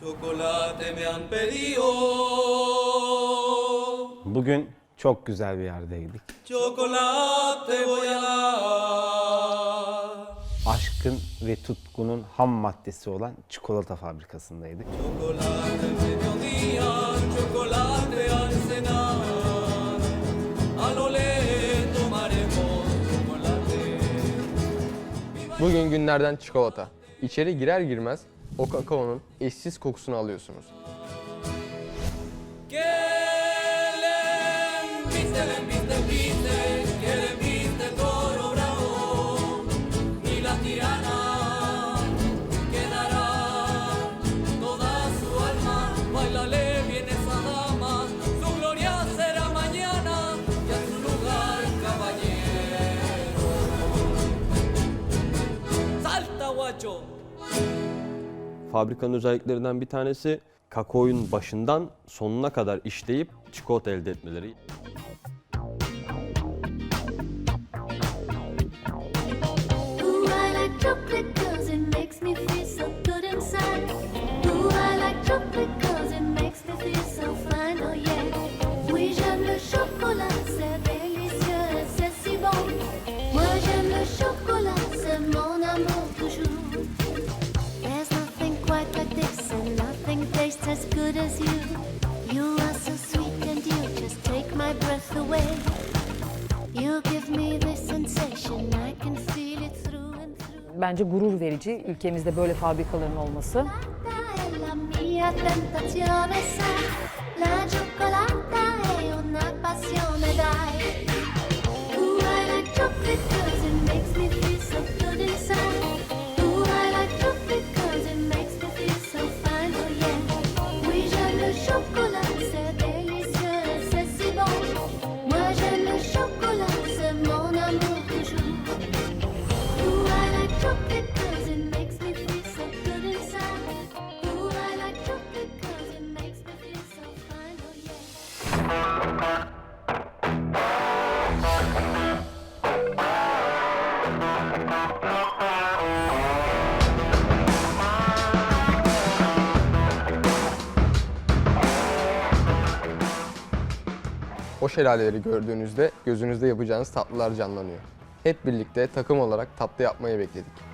Chocolate me han pedido. Bugün çok güzel bir yerdeydik. Chocolate voy. Aşkın ve tutkunun ham maddesi olan çikolata fabrikasındaydık. Chocolate al mediodía, chocolate Bugün günlerden çikolata. İçeri girer girmez o kakaonun eşsiz kokusunu alıyorsunuz. Gelen bizden bizden bizden Yo. Fabrikanın özelliklerinden bir tanesi kakaoyun başından sonuna kadar işleyip çikolata elde etmeleri. Bence gurur verici ülkemizde böyle fabrikaların olması. La O şelaleleri gördüğünüzde gözünüzde yapacağınız tatlılar canlanıyor. Hep birlikte takım olarak tatlı yapmayı bekledik.